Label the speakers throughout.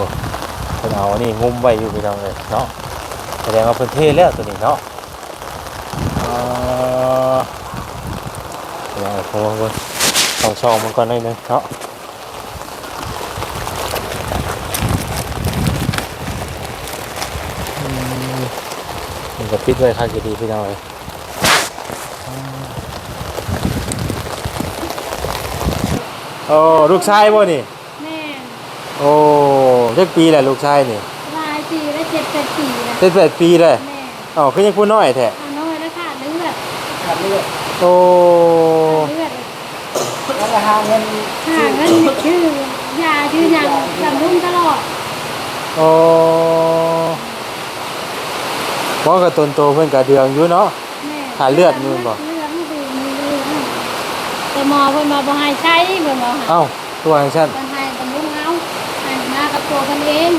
Speaker 1: อ้เพิ่นเอาอันนี่งุ้มไว้อยู่พี่น้องเลยเนาะแสดงว่าเพิ่นเทแล้วตัวนี้เนาะเอ่อพี่น้องเอ้ยผมว่าเพิ่นต้องช่องมันก่อนหน่อยหนึงเนาะอืมมันก็ปิดไว้ข้างดีๆพี่น้องเลยโอ้ลูกชายบ่นี่
Speaker 2: แม่
Speaker 1: โอ้เจ็ดปีแหละลูกชายนี่
Speaker 2: ลายปีและเจ็ดแปดปีแล้ว
Speaker 1: เจ็ดแปดปีเลย
Speaker 2: แม่
Speaker 1: อ๋อคือยังพูดน้อยแท้
Speaker 2: ขาน้อยแล้วขาดเลือด
Speaker 3: ขาดเลือด
Speaker 1: โอ้
Speaker 2: ขาดเลือด
Speaker 3: แล้วก็หาเงิน
Speaker 2: หาเงินชื่อยาชื่อหยังจำรุ่งตลอด
Speaker 1: โอ้เพราะกับตนโตเพิ่นกะเดืองอยู่เนาะ
Speaker 2: แม่
Speaker 1: ขาดเลือดนู่นบ่
Speaker 2: เลือดมันดูมีเลือดแต่หมอเพิ่นมาบ่ให้ใช้เพิ่นบ่ให้
Speaker 1: เอ้าตัวให้ฉัน
Speaker 2: เพิ่นให้บำรุงเอาให้มากับ ตัวเพิ่นเอง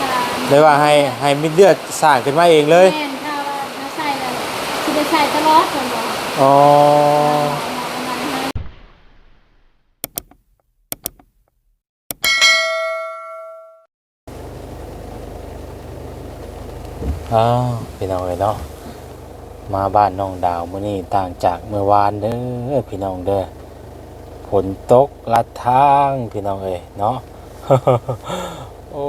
Speaker 2: ถ้า
Speaker 1: เลยว่าให้ให้มีเลือดสร้างขึ้นมาเองเลย
Speaker 2: แม่นถ้าว่าถ้าใส่แล้วสิได้ใส่ตลอดเพิ่นบ่
Speaker 1: อ๋อ
Speaker 2: หมอเพิ่นให้
Speaker 1: อ้าวพี่น้องเอ้ยเนาะมาบ้านน้องดาวมื้อนี้ต่างจากเมื่อวานเด้อพี่น้องเด้อฝนตกลัดทางพี่น้องเอ้ยเนาะ โอ้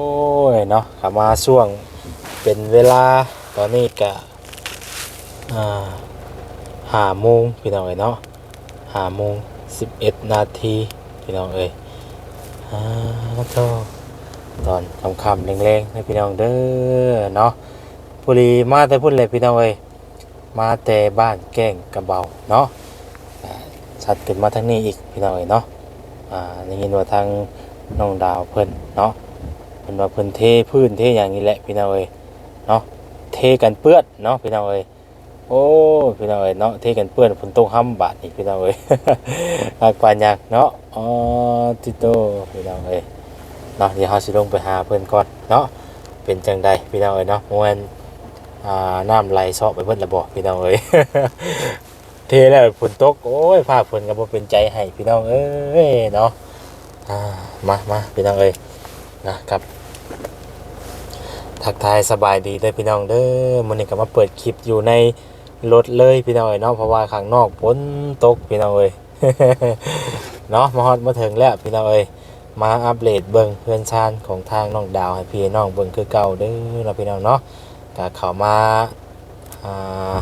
Speaker 1: ยเนาะขับมาช่วงเป็นเวลาตอนนี้กะอ่าห้าโมงพี่น้องเอ้ยเนาะห้าโมงสิบเอ็ดนาทีพี่น้องเอ้ยอ่าโธ่ตอนคำๆแรงๆให้พี่น้องเด้อเนาะพุรีมาแต่พุ่นเลยพี่น้องเอ้ยมาแต่บ้านแก้งกระเบาเนาะชัดขึ้นมาทางนี้อีกพี่น้องเอ้ยเนาะอ่าได้ยินว่าทาง น้องดาวเพิ่นเนาะเพิ่นว่าเพิ่นเทพื้นเทอย่างนี้แหละพี่น้องเอ้ยเนาะเทกันเปื้อนเนาะพี่น้องเอ้ยโอ้พี่น้องเอ้ยเนาะเทกันเปื้อนฝนตกห้ำบาดนี่พี่น้องเอ้ยอากปานยากเนาะอ๋อติโตพี่น้องเอ้ยเนาะเดี๋ยวเฮาสิลงไปหาเพิ่นก่อนเนาะเป็นจังใดพี่น้องเอ้ยเนาะม่วนอ่าน้ำไหลซาะไปเบิดและบ่พี่น้องเอ้ยเทแล้วฝนตกโอ้ยฟ้าฝนก็บ่เป็นใจให้พี่น้องเอ้ยเนาะ มามาพี่น้องเอ้ยนะครับทักทายสบายดีเด้พี่น้องเด้อมื้อนี้ก็มาเปิดคลิปอยู่ในรถเลยพี่น้องเอ้ยเนาะเพราะว่าข้างนอกฝนตกพี่น้องเอ้ยเนาะมาฮอดมาถึงแล้วพี่น้องเอ้ยมาอัปเดตเบิ่งเพื่อนชานของทางน้องดาวให้พี่น้องเบิ่งคือเก่าเด้อนะพี่น้องเนาะก็เข้ามาอ่า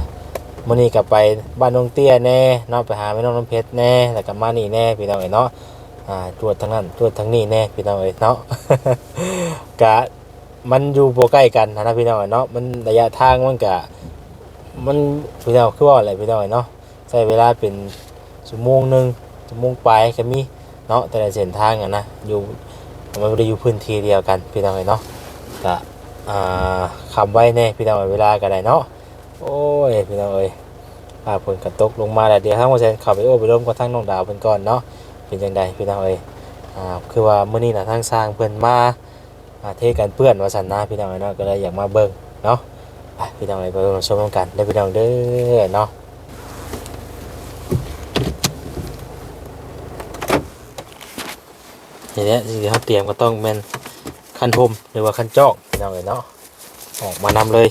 Speaker 1: มื้อนี้ก็ไปบ้านน้องเตี้ยแน่เนาะไปหาแม่น้องน้ำเพชรแน่แล้วก็มานี่แน่พี่น้องเอ้ยเนาะ อ่าตรวจทั้งนั้นตรวจทั้งนี้แน่พี่น้องเอ้ยเนาะ กะมันอยู่โบใกล้กันนะพี่น้องเนาะมันระยะทางมันกะมันพี่น้องคือว่าอะไรพี่น้องเนาะใช้เวลาเป็นชั่วโมงหนึ่งชั่วโมงปลายก็มีเนาะแต่ละเส้นทางอะนะอยู่มันไม่ได้อยู่พื้นที่เดียวกันพี่น้องเนาะกะอ่าขับไว้แน่พี่น้องเวลาก็ได้เนาะโอ้ยพี่น้องเอ้ยภาพฝนกระตกลงมาแล้วเดี๋ยวทั้งหมดเซนขับไปโอ้ไปร่วมกับทั้งน้องดาวเพิ่นก่อนเนาะ เป็นจังใดพี่น้องเอ้ยอ่าคือว่ามื้อนี้น่ะทางสร้างเพิ่นมาอาเทกันเพื่อนว่าสันนะพี่น้องเนาะก็เลยอยากมาเบิ่งเนาะไปพี่น้องไปเบิ่งชมกันได้พี่น้องเด้อเนาะทีนี้สิ่งที่เขาเตรียมก็ต้องเป็นคันทมหรือว่าคันจอกพี่น้องเลยเนาะออกมานำเลย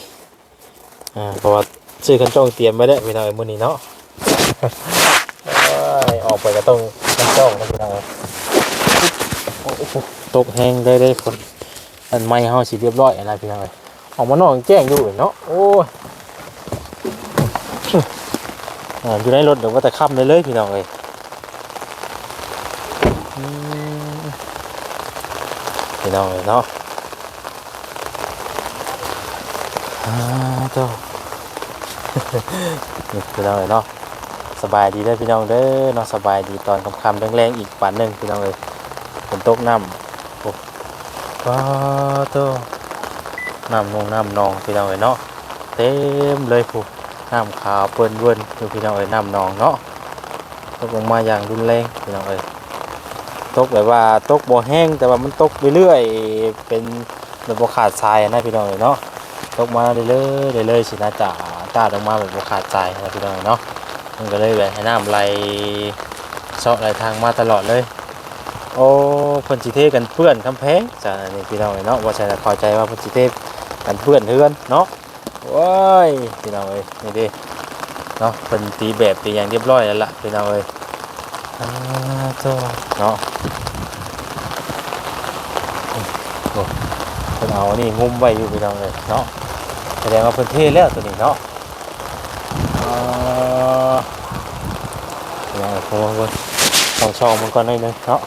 Speaker 1: อ่าเพราะว่าซื้อคันจอกเตรียมไว้แล้วพี่น้องเอ้ยมื้อนี้เนาะเอ้ออกไปก็ต้อง คันจอกนะพี่น้องเอ้ยตกแห้งได้ได้คนอันไม่เฮาสิเรียบร้อยอะไรพี่น้องเอ้ยออกมานอกแจ้งอยู่เนาะโอ้ยอยู่ในรถเดี๋ยวว่าแต่ค่ำเลยเลยพี่น้องเอ้ยพี่น้องเอ้ยเนาะอ่าเจ้าพี่น้องเอ้ยเนาะ สบายดีเด้อพี่น้องเด้อเนาะสบายดีตอนค่ำแรงๆอีกปันหนึ่งพี่น้องเอ้ยฝนตกน้ำว้าโตน้ำนองน้ำนองพี่น้องเอ้ยเนาะเต็มเลยผู้น้ำขาวเปิ้นเวินอยู่พี่น้องเอ้ยน้ำนองเนาะตกลงมาอย่างรุนแรงพี่น้องเอ้ยตกแบบว่าตกบ่แห้งแต่ว่ามันตกเรื่อยๆเป็นแบบบ่ขาดทรายนะพี่น้องเอ้ยเนาะตกมาเรื่อยๆเรื่อยๆสินะจ่าตาลงมาแบบบ่ขาดทรายนะพี่น้องเอ้ยเนาะ มันก็เลยแบบให้น้ำไหลเซาะไหลทางมาตลอดเลย โอ้เพิ่นสิเทกันเพื่อนคำแพงจ้ะอันนี้พี่น้องเอ้ยเนาะว่าใช่ละเข้าใจว่าเพิ่นสิเทกันเพื่อนเฮือนเนาะว้ายพี่น้องเอ้ยนี่ดิเนาะเพิ่นตีแบบตีอย่างเรียบร้อยแล้วล่ะพี่น้องเอ้ยอ่าโตเนาะเพิ่นเอานี่งุ้มไว้อยู่พี่น้องเอ้ยเนาะแสดงว่าเพิ่นเทแล้วตัวนี้เนาะอ่า พี่น้องเอ้ยโอ้โหต้องช่องมันก่อนหน่อยนึงเนาะ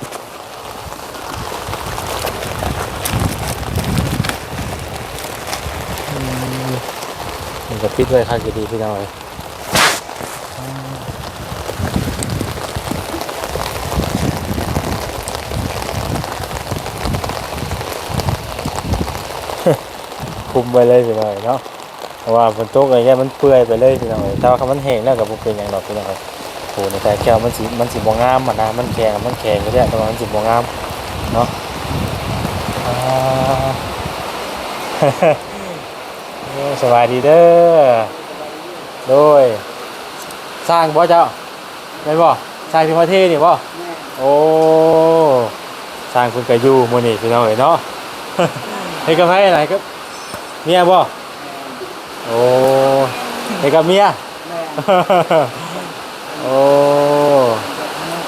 Speaker 1: มันจะปิดไว้ข้างจะดีพี่น้องเลยคุมไปเลยพี่น้องเอ้ยเนาะเพราะว่าฝนตกอะไรเงี้ยมันเปื่อยไปเลยพี่น้องเลยแต่ว่าคำมันแห้งแล้วกับพวกเป็นอย่างดอกพี่น้องเลย โอ้ในแต่แก้วมันสีมันสีบวงามอะนะมันแข็งมันแข็งก็ได้แต่ว่ามันสีบวงามเนาะอ่าโอ้สวัสดีเด้อโดยสร้างบ่เจ้าเป็นบ่สร้างที่ประเทศนี่บ่
Speaker 3: แม่
Speaker 1: โอ้สร้างคุณกะอยู่มื้อนี้พี่น้องเอ้ยเนาะเฮ็ดกับไผไหนครับเมียบ่โอ้เฮ็ดกับเมีย
Speaker 3: แม่
Speaker 1: โอ้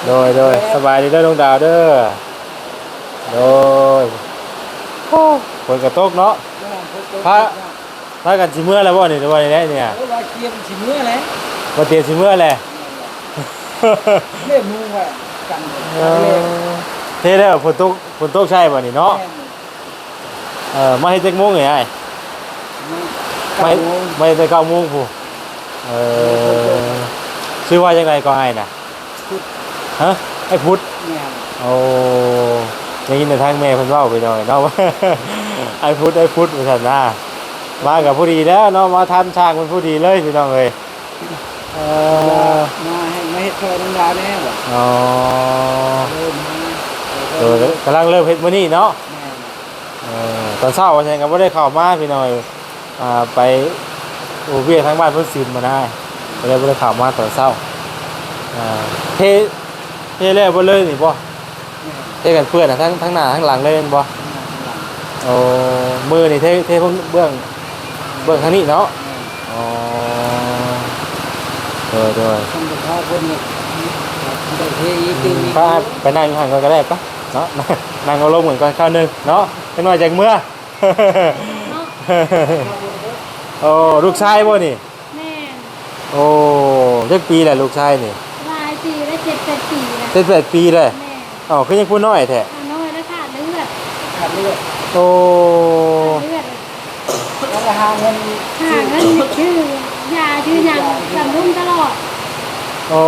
Speaker 1: โดยโดยสบายดีเด้อดวงดาวเด้อโดยโอ้ฝนกระตกเนาะพระพากันสิเมื่อแล้วบ่นี่หรือว่าได้เนี่ย
Speaker 3: โอ้ว่าเกียมสิเมื่อแล้ว
Speaker 1: บ่เตรียมสิเมื่อแหละ
Speaker 3: เล่มมือว่ากัน
Speaker 1: เออเท่แล้วฝนตกฝนตกใช่บ่นี่เนาะเออมาให้จักโมงไงไอ้
Speaker 3: ไม่
Speaker 1: ไม่ไม่ได้เก้าโมงผู้เออ ชื่อว่าจังไดก็ไอ้น่ะฮะไอ้พุทธ
Speaker 3: เนี่ย
Speaker 1: โอ้ได้ยินแต่ทางแม่เพิ่นเว้าไปหน่อยเนาะไอ้พุทธไอ้พุทธว่าซั่นนะมากับผู้ดีแล้วเนาะมาทันช้างมันผู้ดีเลยพี่น้องเอ้ยเออ
Speaker 3: มาให้มาเฮ็ดซอยน้ำดาวแน่บ่
Speaker 1: อ๋อ
Speaker 3: เริ่มมา
Speaker 1: เออกำลังเริ่มเฮ็ดมื้อนี้เนาะ
Speaker 3: แม่
Speaker 1: เออตอนเช้าว่าฉันก็บ่ได้เข้ามาพี่น้อยอ่าไปโอเวียทางบ้านเพิ่นซิมมาได้ ก็เลยบ่ได้เข้ามาตอนเช้าอ่าเทเทแล้วบ่เลยนี่บ่เทกันเพื่อนน่ะทั้งทั้งหน้าทั้งหลังเลยแม่นบ่โอ้มือนี่เทเทเพิ่นเบื้องเบื้องทางนี้เนาะอ๋อเออเด้อ
Speaker 3: ทำกับข้าวคนเนี่ยได้เทอีกทีนี้
Speaker 1: ป้าไปนั่งอยู่ห่างกันก็ได้ปะเนาะนั่งเอาลงเหมือนกันข้าวหนึงเนาะจักหน่อยจากเมื่อ
Speaker 2: เนาะ
Speaker 1: โอ้ลูกชายบ่นี่
Speaker 2: แม่
Speaker 1: โอ้จักปีแหละลูกชายนี่
Speaker 2: ลายปีได้เจ็ดแปดปีนะ
Speaker 1: เจ็ดแปดปีเลย
Speaker 2: แม่
Speaker 1: อ๋อคือยังพูดน้อยแท้
Speaker 2: เอาน้อยแล้วขาดเลือด
Speaker 3: ขาดเลือด
Speaker 1: โอ้
Speaker 2: ขาดเลือด
Speaker 3: แล้วก็หาเงิน
Speaker 2: หาเงินชื่อยาชื่อหยังสำรุ่งตลอด
Speaker 1: โอ้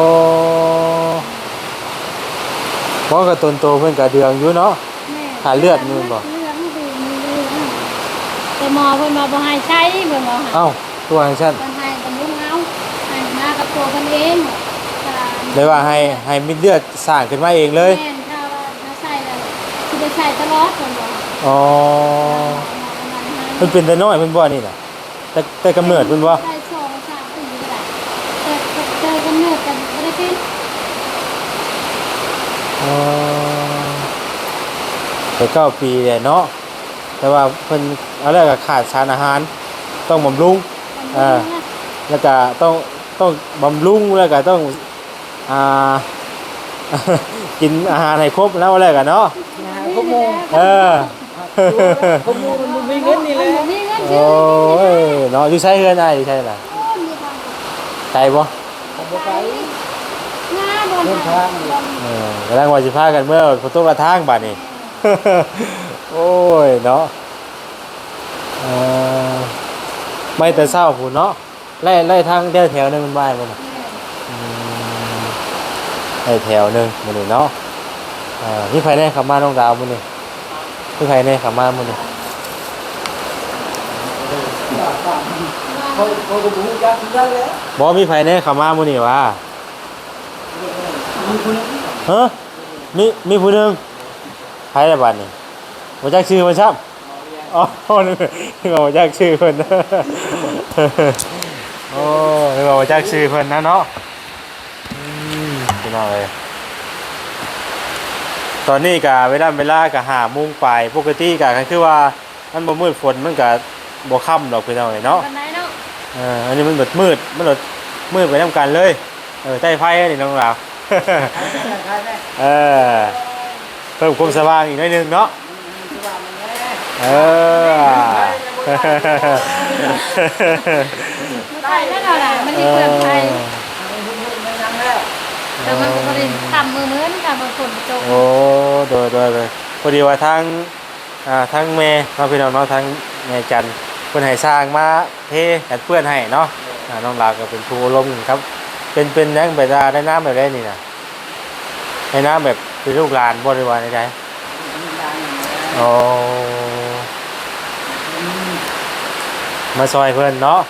Speaker 1: เพราะกับตนโตเพิ่นก็เดืองอยู่เนาะ
Speaker 2: แม่
Speaker 1: ขาดเลือดนู่นบ่
Speaker 2: เลือดมันดูมีเลือดนะแต่หมอเพิ่นมาบ่ให้ใช้เพิ่นบ่ให้
Speaker 1: เอ้าตัวจังซั่น
Speaker 2: เพิ่นให้ตำรุงเอาให้มากับ ตัวเพิ่นเองถ้า
Speaker 1: ได้ว่าให้ให้มีเลือดสร้างขึ้นมาเองเลย
Speaker 2: แม่นถ้าว่าถ้าใส่แล้วสิได้ใส่ตลอดเพิ่นบ่
Speaker 1: อ๋อเพิ่นเป็นแต่น้อยเพิ่นบ่นี่น่ะแต่แต่กำเนิดเพิ่นบ่
Speaker 2: ใส่สองสามปีก็ได้แต่แต่กำเนิดกันบ่ได้เป็น
Speaker 1: อ๋อแต่เก้าปีเนี่ยเนาะแต่ว่าเพิ่นเอาแรกก็ขาดสารอาหาร ต้องบำรุงอ่าแล้วก็ต้อง ต้องบำรุงแล้วก็ต้องอ่ากินอาหารให้ครบแล้วแล้วกันเนาะ
Speaker 3: นะฮะพวกโมง
Speaker 1: เออ
Speaker 3: พวกโมงมันมีเงินนี่แหละ
Speaker 2: มันมีเงิน
Speaker 1: โอ้ยเนาะอยู่ใช้เฮือนได้อยู่ใช่ล่ะ
Speaker 2: โอ้มีทาง
Speaker 1: ไกลบ่
Speaker 3: ผมบ่ไป
Speaker 2: หน้าบน
Speaker 3: เดินทางนี่
Speaker 1: เออกำลังว่าสิพากันเมื่อฝนตกกระทางบัดนี้โอ้ยเนาะเออไม่แต่เศร้าพุ่นเนาะ ไล่ไล่ทางเดียวแถวหนึงมันบ่ายบ่น่ะอืมไล่แถวหนึงมื้อนี้เนาะอ่ามีไผแน่ขับมาน้องดาวมื้อนี้มีไผแน่ขับมามื้อนี้
Speaker 3: เขาเขาก็รู้จักกันแล้ว
Speaker 1: บ่มีไผแน่ขับมามื้อนี้ว่า
Speaker 3: มีคน
Speaker 1: เฮ้อมีมีผู้หนึงไผละบัดนี้บ่จักชื่อมันซับ อ๋อนึกว่าบ่จักชื่อเพิ่น โอ้นึกว่าบ่จักชื่อเพิ่นนะเนาะอืมพี่น้องเอ้ยตอนนี้ก็เวลาเวลาก็หาโมุงไปปกติก็คือว่ามันบ่มืดฝนมันก็บ่ค่ำดอกพี่น้องเอ้ยเนาะ
Speaker 2: วันไหนเนาะ
Speaker 1: เอออันนี้มันแบบมืดมันแบบมืดไปนํกันเลยเออใต้ไฟนี่น้องเราว
Speaker 3: ใช่ไหม
Speaker 1: เออเพิ่มความสว่างอีกหน่อยหนึงเนาะ
Speaker 3: ที่ว่ามันแน่
Speaker 1: เออ
Speaker 2: มันไทยแล้วเราล่ะมันมีเปลือกไทย
Speaker 3: มันหุ่นหุ่นไม่ยังแล้ว
Speaker 2: แต่มันก็บ่ได้ทำมือเหมือนกับฝนตก
Speaker 1: โอ้โดยโดยโดยพอดีว่าทางอ่าทางแม่น้องพี่น้องเนาะทางแม่จันทร์เพิ่นให้สร้างมาเทกันเพื่อนให้เนาะอ่าน้องลาวก็เป็นครูลมครับ เป็นเป็นยังแบบว่าได้น้ำแบบได้นี่น่ะได้น้ำแบบเป็นลูกหลานบ่ได้ว่าได้
Speaker 3: มีดัง
Speaker 1: โอ้มาซอยเพิ่นเนาะ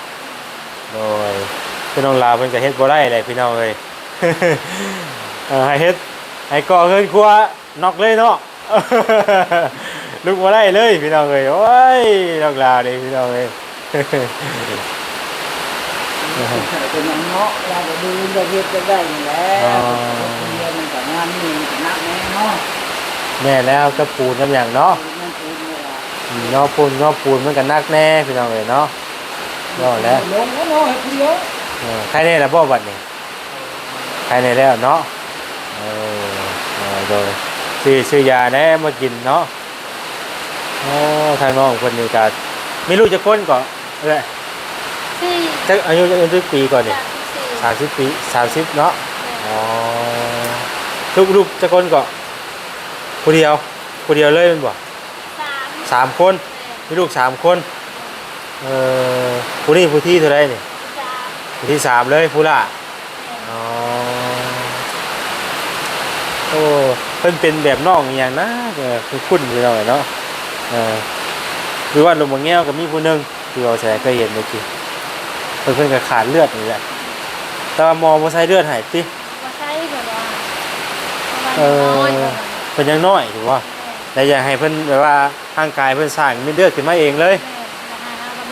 Speaker 1: โดยพี่น้องลาวเพิ่นก็เฮ็ดบ่ได้เลยพี่น้องเอ้ยเออให้เฮ็ดให้ก่อเฮือนครัวนอกเลยเนาะลุกบ่ได้เลยพี่น้องเอ้ยโอ้ยน้องลาวนี่พี่น้องเอ้ย
Speaker 3: เป็นอย่างเนาะเราจะดูจะเฮ็ดจะได้นี่แหละเรียนมันก็งานนี่มันก็นักแน่เนาะ
Speaker 1: แม่แล้วก็ปูนกับหยังเนาะ
Speaker 3: มันปูนเนี่ย
Speaker 1: อืมเนาะปูนเนาะปูนมันก็หนักแน่พี่น้องเอ้ยเนาะ เนาะแล้ว
Speaker 3: ลงแล้วเนาะให้เดียว
Speaker 1: เออใครได้แล้วบ่บัดนี้ใครได้แล้วเนาะเออเออโดยซื้อซื้อยาแน่มากินเนาะโอ้ทางน้องคนนี้ก็ไม่รู้จะคนก่อนเอ้ย
Speaker 2: สี่
Speaker 1: จักอายุจักอายุปีก่อนนี่
Speaker 2: สามสิบสี่
Speaker 1: สามสิบปีสามสิบเนาะอ๋อลูกลูกจะคนก่อนผู้เดียวผู้เดียวเลยแมันบ่
Speaker 2: สาม
Speaker 1: สามคนมีลูกสามคน เอ่อผู้นี้ผู้ที่เท่าไรนี่
Speaker 2: สาม
Speaker 1: ผู้ที่สามเลยผู้ละอ๋อโอ้เพิ่นเป็นแบบน้องอหย่างนะเออคือคุ้นอยู่หน่อยเนาะเออคือว่าลงมาแง้วกับมีผู้หนึงที่เราแชร์เคยเห็นเมื่อกี้เพิ่นเพิ่นก็ขาดเลือดนี่แหละแต่ว่าหมอบ่ใส่เลือดให้ติ
Speaker 2: มาใช้แบบว่า
Speaker 1: เออเพิ่นยังน้อยถือว่าแต่อยากให้เพิ่นแบบว่าร่างกายเพิ่นสร้างมีเลือดขึ้นมาเองเลย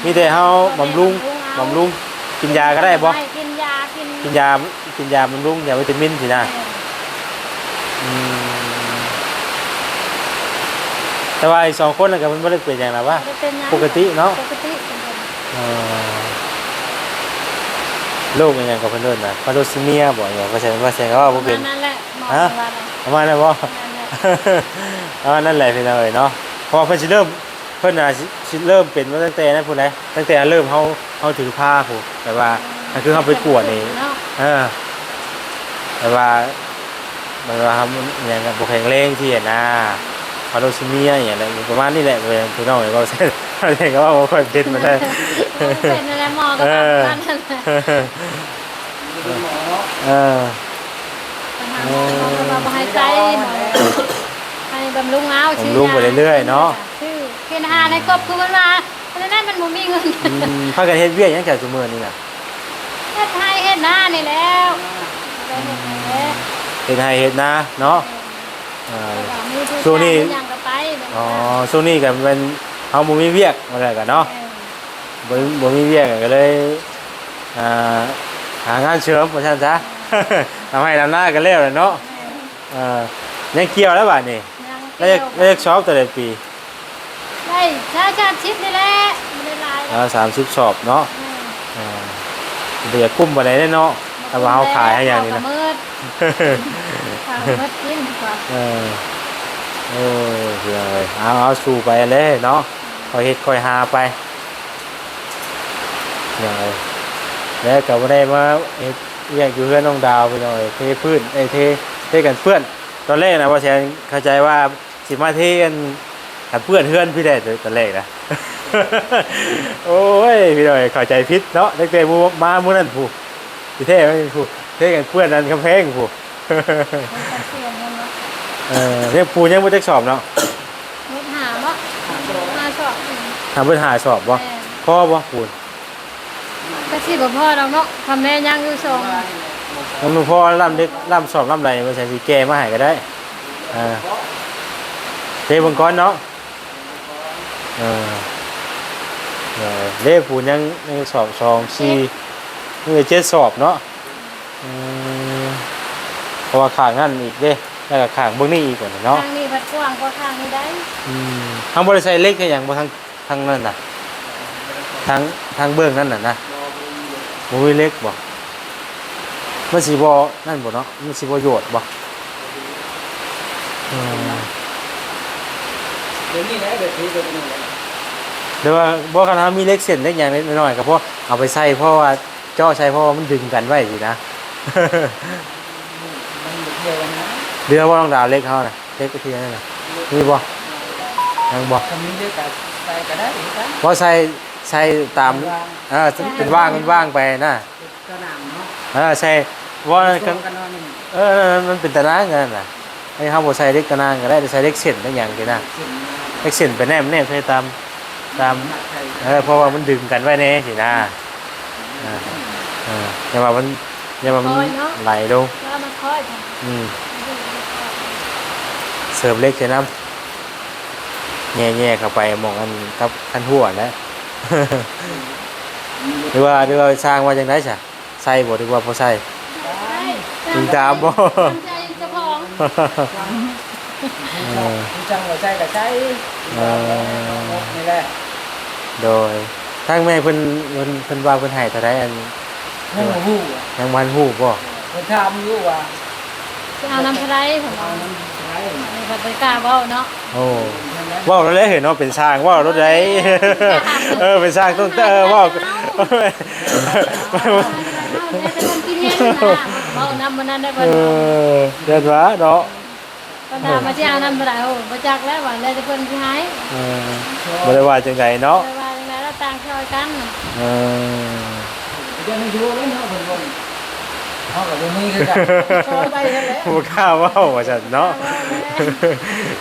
Speaker 1: มีแต่เฮาบำรุงบำรุงกินยาก็ได้บ่
Speaker 2: กินยากิน
Speaker 1: กินยากินยาบำรุงยาวิตามินสินะอืมแต่ว่าไอ้สองคนน่ะก็มันบ่ได้เป็นหยังล่ะวะปกติเนาะ
Speaker 2: ปกติเป็นคน
Speaker 1: เออโรคอิหยังก็เพิ่นเอิ้นน่ะพาโรซิเมียบ่หยังว่าแสดงว่าแสดงว่า
Speaker 2: ป
Speaker 1: บ่
Speaker 2: ระ
Speaker 1: เป็
Speaker 2: มานณนั้นแหละหมอ
Speaker 1: ฮะ
Speaker 2: ว่าอะไร
Speaker 1: ประมาณนั้นบ่
Speaker 2: ประมาณนั้นแหละ
Speaker 1: เออนั่นแหละพี่น้องเอ้ยเนาะเพราะว่าเพิ่นสิเริ่ม เพิ่นน่ะสิสิเริ่มเป็นมาตั้งแต่นั้นพุ่นแหละตั้งแต่เริ่มเฮาเฮาถือผ้าพุ่นแต่ว่าอันคือเฮาไปกวดนี่
Speaker 2: เนาะ
Speaker 1: เออแต่ว่ามันว่าทำอย่างกับบุแข็งแรงที่เห็นนะพาโรซิเมียอย่างไรประมาณนี้แหละเว้ยพี่น้องเอ้ยก็เส้นอะไรก็ว่าบ่ค่อยเป็นมาได้
Speaker 2: เป็นอะไรหมอก็
Speaker 1: เออ
Speaker 2: ทำนั่นแหละ
Speaker 3: เป็นหมอเนาะ
Speaker 1: เออ
Speaker 2: หมอก็มาให้ใจหมอให้บำรุงเอา
Speaker 1: ผมลุงไปเรื่อยๆเนาะ
Speaker 2: ชื่อเพีย นหาในกบคือมันมาเพราะฉะนั้นมันบ่มีเงิน
Speaker 1: อืมพากันเฮ็ดเวียกหยังจากซุมื้อนี่น่ะ
Speaker 2: เฮ็ดให้เฮ็ดหน้านี่แล้วเฮ็ดให้แล้ว
Speaker 1: เฮ็ดให้เฮ็ดนาเนาะเออช่วงนี้
Speaker 2: ยังก็ไปแบบ
Speaker 1: อ๋อช่วงนี้ก็เป็นเฮาบ่มีเวียกว่าแล้วกันเนาะบ่บ่มีเวียกก็เลยอ่าหางานเสริมว่าซั่นซะ ทำให้ลำหน้ากันแล้วแหละเนาะเออยังเกี่ยวแล้วบ้านี่
Speaker 2: ยัง
Speaker 1: แล้วจะแล้วจะชอบแต่ละปี
Speaker 2: ได้ชาชาชิดนี่แหละไม่ได้ลาย
Speaker 1: แล้วสามสิบสอบเนาะเออเดี๋ยวกุ้มไปไหนได้เนาะถ้าว่าเขาขายให้อย่างนี้นะ
Speaker 2: มืดข้าวมืดกินดีกว่า
Speaker 1: เออโอ้ยเพื่อเลยเอาเอาสู่ไปเลยเนาะคอยเฮ็ดคอยหาไปอย่างไรแล้วก็บ่ได้มาเฮ็ดเรียกอยู่เพื่อนน้องดาวไปหน่อยเทพื้นไอ้ยเทเทกันเพื่อนตอนแรกนะว่าแชนเข้าใจว่าสิมาเทกัน กับเพื่อนเพื่อนพี่ได้ตอนแรกนะ โอ้ยพี่หน่อยเข้าใจผิดเนาะตั้งแต่มูมามื้อนั้นผู้สิเทมันผู้เทกันเพื่อนนั้นกำแพงผู้
Speaker 2: เสียงเงินเนาะ
Speaker 1: เออเรียกปูยังบ่ได้สอบเนาะ
Speaker 2: มืดหาบ่หาสอบ
Speaker 1: ทำเพิ่นหาสอบบ่พ่อบ่ปูน
Speaker 2: ก็สิบ่พอดอกเนาะทำแม่ยังอยู่สอง
Speaker 1: มันบ่พ่อล่ำเด็กล่ำสอบล่ำไรมันใช่สิแก้มาให้ก็ได้เออเทเบิ่งก่อนเนาะ เออเออเลขปูนยังยังสอบสองสี่นี่เจ็ดสอบเนาะอืมเพราะว่าขาดงานอีกเด้แล้วก็ข้างเบื้องนี้อีกกว่านี้เนาะ
Speaker 2: ทางนี้พัดกว้างกว่าทางนี้ได้
Speaker 1: อืมทางบริษัทเล็กก็อย่างบ่ทางทางนั่นน่ะทางทางเบื้องนั่นน่ะนะบ่มีเล็กบ่มันสิบ่นั่นบ่เนาะมันสิบ่โยดบ่อืม
Speaker 3: เดี๋ยวนี้แหละเดี๋ยวทีเดี๋ยวนี้แหละ
Speaker 1: เดี๋ยวว่าบ่คันว่ามีเล็กเส้นเล็กอย่างนิดหน่อยก็เพราะเอาไปใส่เพราะว่าเจาะใช้เพราะว่ามันดึงกันไว้สินะ
Speaker 3: มันเดียวกันนะ
Speaker 1: เรือว่าต้องดาวเล็กเขาน่ะเล็กไปทีนั่นน่ะมีบ่ยังบ่
Speaker 3: ทำนี้ด้วยกันใส่ก็ได้อีกครับ
Speaker 1: เพราะใส่ใส่ตามเออเป็นว่างเป็นว่างไปนะ
Speaker 3: กระหน่ำเนาะ
Speaker 1: เออใส่ว่า
Speaker 3: ตร
Speaker 1: กัน
Speaker 3: งกันเนาะนี่
Speaker 1: เออมันเป็นตารางกันน่ะไอ้เฮาบ่ใส่เล็กตารางก็ได้แต่ใส่เล็กเส้นได้อย่างนี้นะ
Speaker 3: สิ่งมา
Speaker 1: เล็กเส้นไปแนมแนมใส่ตาม ตาม
Speaker 3: หนักไทย
Speaker 1: เออเพราะว่ามันดึงกันไว้แน่สินะเออเอออย่าว่ามันอย่าว่ามันไหลลง
Speaker 2: แล้วมันค่อยทาง
Speaker 1: อืมเสิร์ฟเล็กใส่น้ำแง่ๆเข้าไปมองอันกับคันหัวนะหรือว่าหรือว่าสร้างว่าจังได๋ซะใส่บ่หรือว่าบ่ใส่
Speaker 2: ได้
Speaker 1: ถึงตามบ่
Speaker 2: ตามใจเจ้าของ
Speaker 1: เออ
Speaker 3: คุณจังหัวใจกับใจ
Speaker 1: เออ
Speaker 3: นี่แหละ
Speaker 1: โดยทางแม่เพิ่นเพิ่นเพิ่นว่าเพิ่นให้เท่าใดอัน
Speaker 3: ให้มาหู้
Speaker 1: ยังมันฮู้บ่
Speaker 3: คนทำอยู่ว่า
Speaker 2: จะเอาน้ำพไรผม
Speaker 3: เอา
Speaker 2: เอา
Speaker 3: น้ำใช้
Speaker 2: ในพัตกล้าเบ้าเนาะ
Speaker 1: โอ้เว้าแล้วเลยเห็นเนาะเป็นสร้างเว้ารถใดเออเป็นสร้างต้องเออเว้า
Speaker 2: เอาแต่คนกินเองนะเบ้าน้ำมันนั้นได้
Speaker 1: เอ
Speaker 2: บ่เนาะ
Speaker 1: อเดือนว่าเนาะ
Speaker 2: ก็ถามมาที่เอาน้ำพไรโอ้บ่จักแล้วว่าได้แต่เพิ่นสิหาย
Speaker 1: เออบ่ได้ว่าจังไดเนาะ
Speaker 2: แต่ว่าจังได๋เราต่างช่วยกัน
Speaker 1: เออ
Speaker 3: จะไม่อยู่แล้วเนาะคนคนเขากับมีคือกันชอบไปนั่นแหละ
Speaker 1: บ่กล้าเว้าว่าซั่นเนาะ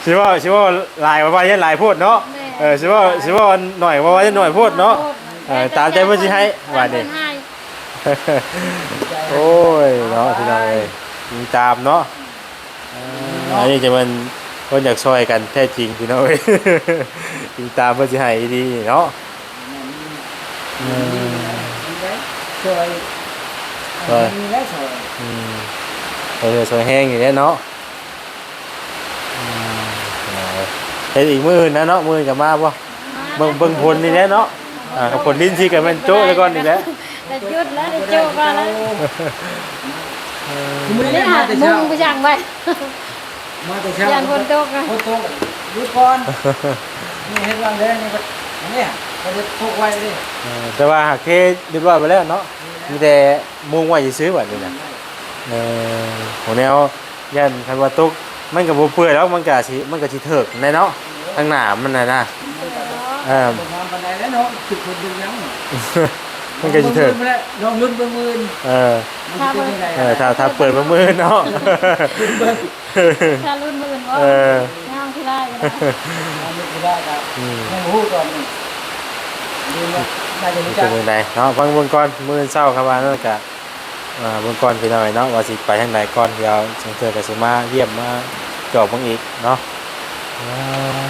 Speaker 1: สิว่าสิว่าหลายว่าว่ายันหลายโพดเนาะเออสิว่าสิว่าหน่อยว่าว่ายันหน่อยโพดเนาะเออตามใจเพิ่นสิให้ว่าดิ
Speaker 2: ให้
Speaker 1: โอ้ยเนาะพี่น้องเอ้ยมีตามเนาะเอ่ออันนี้จะมันเพิ่นอยากช่วยกันแท้จริงพี่น้องเอ้ยมีตามเพิ่นสิให้ดีเนาะอืม
Speaker 3: ช่วยมีแล้วช่วย
Speaker 1: อืมเออช่วยแห้งอยู่แล้วเนาะอืมเฮ็ดอีกมื้ออื่นนะเนาะมื้ออื่นก็มาบ่เบิ่งเบิ่งผลนี่แหละเนาะอ่ากับผลลิ้นสิก็แม่นโจ้แล้วก่อนนี่แหละ
Speaker 2: ได้หยุดแล้วได้โจกว่าแล้ว
Speaker 3: คุณไม่
Speaker 2: นี่
Speaker 3: ได้
Speaker 2: หา
Speaker 3: มาแต่
Speaker 2: มุ
Speaker 3: เช้าง
Speaker 2: ไปจังไว้
Speaker 3: มาแต่เช้า
Speaker 2: ยันคนตกนะ
Speaker 3: คนตกรู้ก่อนนี่เห็นว่าเลยนี่ก็เนี่ยก็จะพกไว้เลย
Speaker 1: เออแต่ว่าหากเทเรียบร้อยไปแล้วเนาะมีแต่มุงไว้ซื้อๆบัดนี้นะเออโหแนวยันคันว่าตกมันก็บ่เปื่อยแล้วมันก็สิมันก็สิเถิกแน่เนาะทางหน้ามันน่ะนะเออ
Speaker 3: ตกน้ำปันไดแล้วเนาะคือคนดึงยัง
Speaker 1: มันก็สิเถิก
Speaker 3: ลองลุ้นเบิ่งมือ
Speaker 1: เออ
Speaker 3: มันจะเป็นยังไง
Speaker 1: เออถ้าถ้าเปิดมามือเนาะ
Speaker 2: ถ้ารุ่นมื่นว่า
Speaker 1: เออ
Speaker 2: ห้ามที่ได้ก็ได้
Speaker 3: มันไม่ได้ครับ
Speaker 1: อืม
Speaker 3: ให้หูก่อนนี่ดูว่าน่าจะรู้จั
Speaker 1: เป็
Speaker 3: ก
Speaker 1: นจังไดเนาะฟังเบิ่งก่อนมื้อเช้าครับว่านั่นก็อ่าเบิ่งก่อนพี่น้อยเนาะว่าสิไปทางใดก่อนเดี๋ยวจังเทื่อก็สิมาเยี่ยมมาจอบเบิ่งอีกเนาะอ่า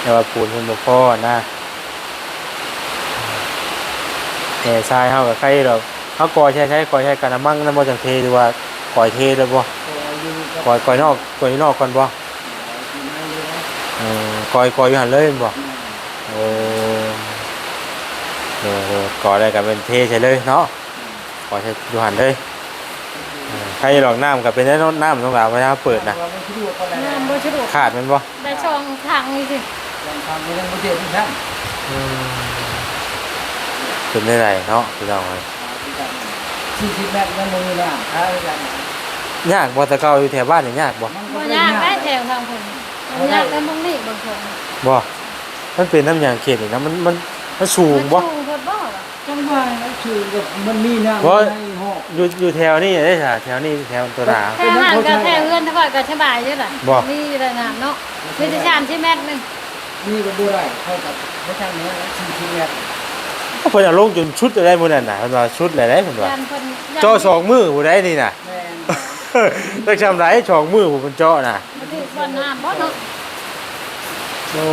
Speaker 1: แต่ว่าปูนเพิ่นบ่พอนะ แต่ทรายเฮาก็ใครดอกเฮาก่อใช้ใช้ก่อใช้กันน้ำมั่งนำบ่จังเทหรือว่าก่อยเทเลยบ่ก่อยก่อยนอกก่อยนอกก่อนบ่เออก่อยก่อยอยู่หั่นเลยแม่นบ่โอ้เออเออก่อได้กับเป็นเทใช่เลยเนาะก่อใช้ดูหันเลยเออใครจะลองน้ำกับเป็นได้น้ำต้องหลาเวลาเปิดนะ
Speaker 2: น้ำบ่สะดวก
Speaker 1: ขาดมันบ่
Speaker 2: ได้ช่องทางนี่สิ
Speaker 3: ทำไม่ได้ไม่เจ็บที่ท่าน
Speaker 1: เป็นได้ไรเนาะพี่น้องเอ้ย
Speaker 3: สี่สิบเมตรนั่นมือนะท้ายกัน
Speaker 1: ยากบ่ตะเกาอยู่แถวบ้านนี่ยากบ่
Speaker 2: บ่ยากได้แถวทางคนมันยากแต่มองนี่บางคน
Speaker 1: บ่มันเป็นน้ำยางเขตนี่นะมันมันมันสูงบ่
Speaker 2: มันสูงเพิ่นบ่ล่ะ
Speaker 3: จังหวะนั้นคือกับมันมีน้ำในห้อง
Speaker 1: อยู่อยู่แถวนี้ได้ค่ะแถวนี้แถวตัวหนา
Speaker 2: แค่หันกับแค่เฮือนเท่าก็สบายอยู่ล่ะ
Speaker 1: บ่
Speaker 2: มีระน้ำเนาะมีที่ชานที่แมตรนึง
Speaker 3: นี่ก็ดูได้เท่ากับไม่ช่างเนื้อสี่สิบเมตร
Speaker 1: เพิ่นเอาลงจนชุดอะไรมื้อนั้นน่ะเพิ่นว่าชุดอะไรได้เพิ่นว่า
Speaker 2: ยันเพิ่น
Speaker 1: เจาะสองมือผู้ใดนี่น่ะ
Speaker 3: แม่น
Speaker 1: จักจำได้สองมือผู้เพิ่นเจาะน่ะ
Speaker 2: บ่ถือบ่น้ำบ่เนาะ
Speaker 1: โอ้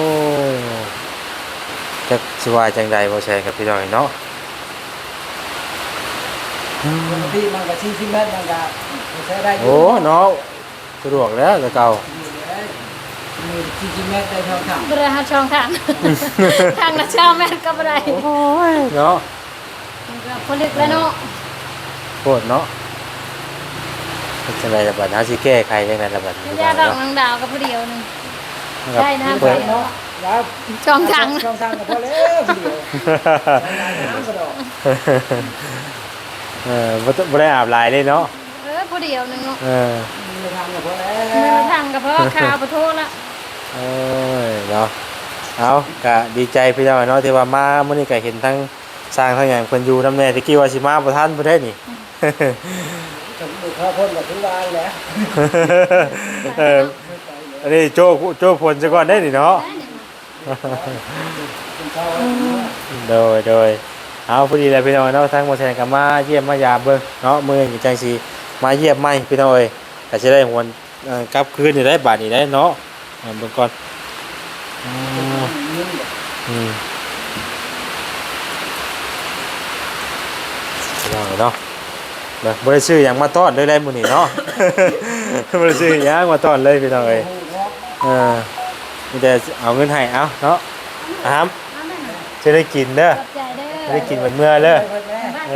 Speaker 1: จะสิว่าจังใดบ่ใช่ครับพี่น้องเนาะ
Speaker 3: บางทีมันก็สี่สิบเมตรมันก็ใช้ได้
Speaker 1: โอ้เนาะสะดวกแล้วแต่เก่า
Speaker 3: มีกี่กิเมตรได้เท่าถัง
Speaker 2: บ่ได้หาช่องทาง ทางละเช้าแม่นก็บ่ได้
Speaker 1: เนาะ
Speaker 2: มันก็ผลิตแล้วเนาะ
Speaker 1: โคตรเนาะเป็นจังไดล่ะบัดหาสิแก้ไขจังไดล่ะบัด
Speaker 2: ไม่ได้ดอกนางดาวกับผู้เดียวหนึง ได้นะ
Speaker 1: เปิด
Speaker 3: เนาะแล้ว
Speaker 2: ช่องทาง
Speaker 3: ช่องทางก็พอแล้วเดียวน้ำกระดอก
Speaker 1: เออบ่ต้องบ่ได้อาบหลายเลยเนาะ
Speaker 2: เออผู้เดียวหนึงเนาะ
Speaker 1: เออ
Speaker 3: มีทางก็พอแล้
Speaker 2: มือ
Speaker 3: ว
Speaker 2: ทางก็เพราะว่าข่าวบ่โทรละ
Speaker 1: เอ้ยเนาะเอาก็ดีใจพี่น้องเนาะที่ว่ามามื้อนี้ก็เห็นทั้งสร้างทั้งหยังเพิ่นอยู่นำแน่ตะกี้ว่าสิมาบ่ทันบ่ได้นี่
Speaker 3: ถึงมือข้าวพ่นกับทุกวันแล้ว
Speaker 1: เอออันนี้โจ้โจ้ผลซะก่อนได้นี่เนาะ
Speaker 3: เป็นข้าว
Speaker 1: โดยโดยเอาพอดีเลยพี่น้องเนาะทั้งหมดแทนกับมาเยี่ยมมายามเบิ่งเนาะมืออยู่จังสีมาเยี่ยมใหม่พี่น้องเอ้ยก็จะได้หวนเอ่อกลับคืนนี่ได้บาทนี่ได้เนาะเอ่าเบิ่งก่อนอืมอืมพี่น้องเนาะเบิ่งบ่ได้ซื้อหยังมาต้อนเลยได้มือนี้เนาะบ่ได้ซื้อหยังมาต้อนเลยพี่น้องเอ้ยเออมีแต่เอาเงินให้เอาเนาะอามจะได้กินเด้อ
Speaker 2: จะ
Speaker 1: ได้กินเหมือนเมื่อเลยเอ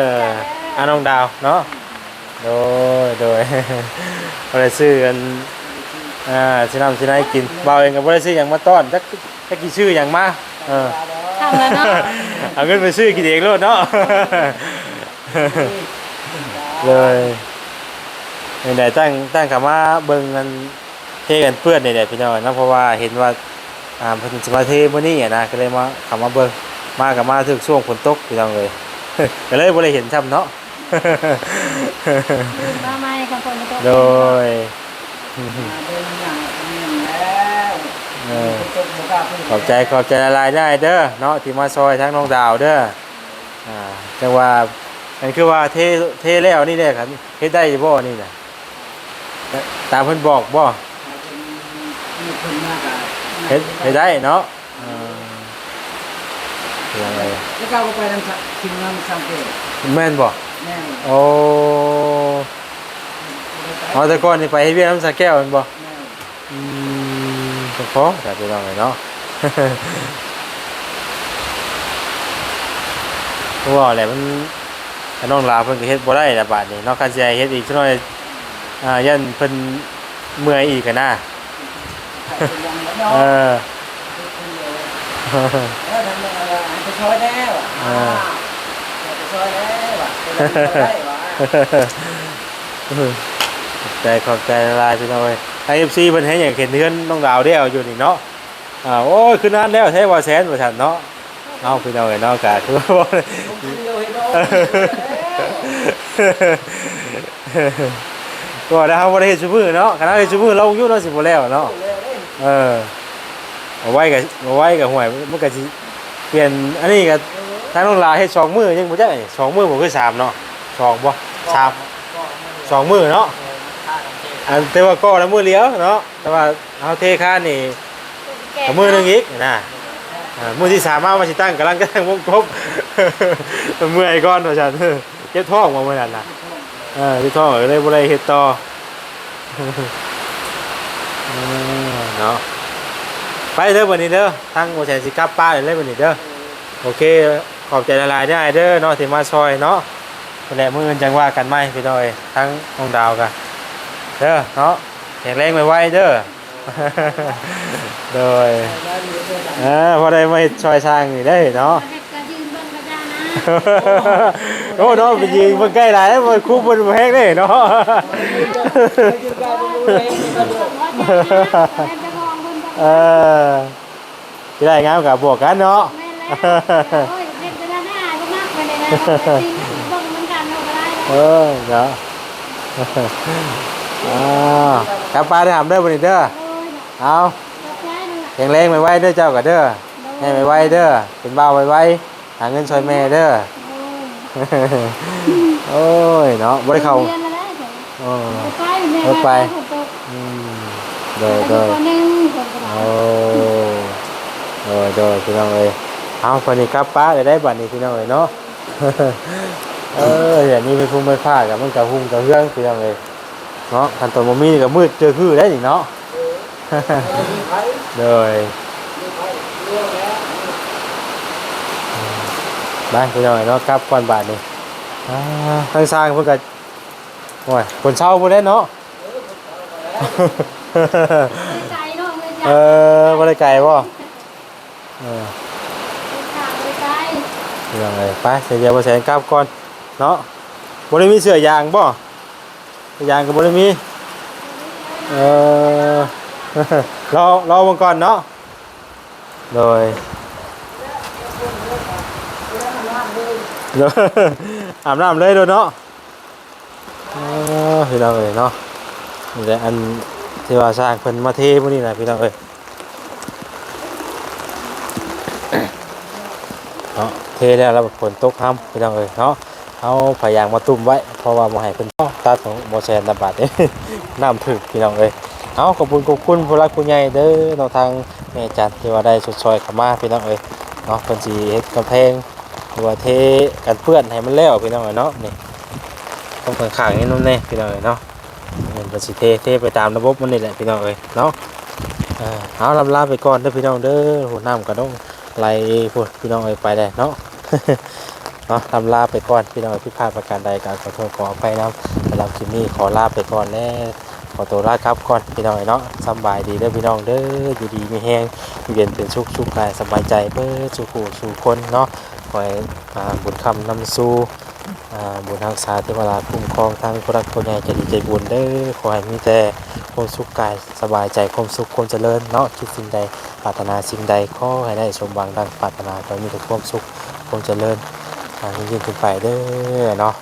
Speaker 1: ออาน้องดาวเนาะโดยโดยบ่ได้ซื้อกัน อ่าสินำสินให้กินเบาเองก็บ่ได้ซื้อหยังมาต้อนจักจักกี่ชื่อหยังมาเออ
Speaker 2: ทำแล้วเนาะ
Speaker 1: เอาเงินไปซื้อกินเองโลดเนาะเลยนี่แหละตั้งตั้งคำว่าเบิ่งกันเทกันเพื่อนนี่แหละพี่น้องเนาะเพราะว่าเห็นว่าอ่าเพิ่นสิมาเทมื้อนี้อะนะก็เลยมาคำว่าเบิ่งมากับมาถึงช่วงฝนตกพี่น้องเลยก็เลยบ่ได้เห็นซ้ำเนาะ
Speaker 2: มาใหม่ของคนก็
Speaker 1: โดย
Speaker 3: เออ
Speaker 1: ขอบใจขอบใจละลายได้เด้อเนาะที่มาซอยทั้งน้องดาวเด้ออ่าจังว่าอันคือว่าเทเทแล้วนี่แหละครับเฮ็ดได้บ่นี่น่ะตามเพิ่นบอกบ่เฮ็ดเฮ็ดได้เนาะอ่าเป็นยังไง
Speaker 3: แล้วก็ไปทำทีมงานสังเกต
Speaker 1: แม่นบ่
Speaker 3: แน่
Speaker 1: โอ้ เอาแต่ก่อนนี่ไปเฮ็ดเวียกน้ำสาแก้วแม่นบ่อืมเฉพาะแต่เป็นยังไงเนาะเพราะว่าแหละมันถ้าน้องลาเพิ่นก็เฮ็ดบ่ได้ละบาดนี้เนาะคันสิให้เฮ็ดอีกจักหน่อยอ่ายันเพิ่นเมื่อยอีกกันนะเออ
Speaker 3: เออทำอะไรไปช่วยแล้วไปช่วยแล้วได้
Speaker 1: ใจขอบใจละลายพี่น้องเอ้ยไอ FC เพิ่นให้อย่างเห็นเฮือนน้องดาวเด้วอยู่นี่เนาะอ่าโอ้ยคือนานแล้วแท้ว่าแสนว่าซั่นเนาะเอาพี่น้องเอ้ยเนาะก็คือว่าก็ได้ครับบ่ได้เฮ็ดซุมื้อเนาะคณะเฮ็ดซุมื้อเราอยู่เนาะสิบ่แล้วเนาะเออเอาไว้ก็เอาไว้ก็ห่วยมันก็สิเปลี่ยนอันนี้ก็ทางน้องลาเฮ็ดสองมื้อยังบ่จักนี่สองมื้อบ่คือสามเนาะสองบ่สามสองมื้อเนาะ อันแต่ว่าก็ละมือเดียวเนาะแต่ว่าเอาเทค่านี่ก็มื้อหนึงอีกนะอ่ามือที่สามมาว่าสิตั้งกำลังกำลังวงกบเมื่อยก่อนว่าซั่นเจ็บท้องมาเมื่อนั้นน่ะเออที่ท่อก็เลยบ่ได้เฮ็ดต่อเออเนาะไปเด้อวันนี้เด้อทางโอแสนสิกลับป้าเลยวันนี้เด้อโอเคขอบใจละลายได้เด้อเนาะที่มาซอยเนาะนั่นแหละมื้ออื่นจังว่ากันใหม่พี่น้อยทั้งองดาวกัน เด้อเนาะแข็งแรงไว้ๆเด้อโดยเออพอได้ไมาเฮ็ดซอยสร้างนี่ได้เนาะโอ้เนาะไปยิงมันใกล้หลายแล้วมันคู่มันแห้งเลยเนาะ
Speaker 2: ขอใจนะให้ไปมองเพิ่น
Speaker 1: เออจะได้งามกับบวกกันเนาะ
Speaker 2: เออาก็ได้
Speaker 1: เออเนาะ อ่ากลับปลาได้หามเด้อบันนี้เด้อ
Speaker 2: โอ้ย
Speaker 1: เอา
Speaker 2: ขอบใจนั่นล่ะ
Speaker 1: แข็งแรงไว้ๆเด้อเจ้ากับเด้อแม่ไว้ๆเด้อเป็นบ้าวไว้ๆหาเงินช่วยแม่เด้อ
Speaker 2: โอ้ย
Speaker 1: โอ้ยเนาะบ่ได้เข้า
Speaker 2: เรียนแล้วได้เถอะ
Speaker 1: โอ้
Speaker 2: ไปแม่
Speaker 1: รถไป
Speaker 2: ฝนตก
Speaker 1: อืมโดย
Speaker 2: ไป
Speaker 1: โดย
Speaker 2: คนหนึงคนก็ได้
Speaker 1: โอ้โดยโดยพี่น้องเอ้ยเอาคนนี้กลับป้าได้ได้บัดนี้พี่น้องเอ้ยเนาะเอออย่างนี้ไม่พุ่งไม่พลาดกับมันกับหุ่มกับเรื่องพี่น้องเอ้ย เนาะคันตัวบ่มีนี่ก็มืดเจอคือได้นี่เนาะ
Speaker 3: มีไผ
Speaker 1: เลย
Speaker 3: มีไผเรื่องแล้ว
Speaker 1: บ้านพี่น้องเนาะกลับก่อนบาทนี่อ่าทางสร้างเพิ่นก็โอ้ยคนเช่าบ่ได้เนาะ
Speaker 2: ไกลเนาะเลย
Speaker 1: เออบ่ได้ไกลบ่เออ
Speaker 2: ไกล
Speaker 1: พี่น้องเอ้ยไปเสียเดียวบ่แสนกลับก่อนเนาะบ่ได้มีเสื้อยางบ่เสื้อ ยางก็บ่ได้มีเออรอรอเบิ่งก่อนเนาะโดยอาบน้ำเลยโดนเนาะพี่น้องเอ้ยเนาะนี่แหละอันที่ว่าสร้างเพิ่นมาเทพวกนี้นะพี่น้องเอ้ยเนาะเทแล้วแล้วฝนตกค่ำพี่น้องเอ้ยเนาะ เอาพยายามมาตุ่มไว้เพราะว่าบ่ให้เพิ่นตาของบ่แซนระบาดเด้น้ำถึกพี่น้องเอ้ยเอาขอบคุณขอบคุณผู้รักผู้ใหญ่เด้อเนาะทางแม่จันที่ว่าได้ช่วยๆเข้ามาพี่น้องเอ้ยเนาะเพิ่นสิเฮ็ดกำแพงหรือว่าเทกันเพื่อนให้มันแล้วพี่น้องเอ้ยเนาะนี่ต้องข้างๆนี่นุ่มแน่พี่น้องเอ้ยเนาะเงินภาษีเทเทไปตามระบบมันนี่แหละพี่น้องเอ้ยเนาะเออเอาลำลาไปก่อนเด้อพี่น้องเด้อหัวน้ำกระด้งไหลพวกพี่น้องเอ้ยไปได้เนาะ เนาะลำลาไปก่อนพี่น้องเอ้ยผิพลาดประการใดก็ขอโทษขออภัยนะสำหรับคลิปนี้ขอลาไปก่อนแน่ขอตัวลาครับก่อนพี่น้องเอ้ยเนาะสบายดีเด้อพี่น้องเด้ออยู่ดีมีแฮงอยู่เย็นเป็นสุขสุขกายสบายใจเบิดสุขสู่คนเนาะขอให้อ่าบุญคำนำสู่บุญรักษาเทวดาคุ้มครองทางผู้รักผู้ใหญ่ใจดีใจบุญเด้อขอให้มีแต่ความสุขกายสบายใจความสุขความเจริญเนาะคิดสิ่งใดปรารถนาสิ่งใดขอให้ได้สมหวังดังปรารถนาขอให้มีแต่ความสุขความเจริญ อ่ายิ่งขึ้นไปเด้อเนาะ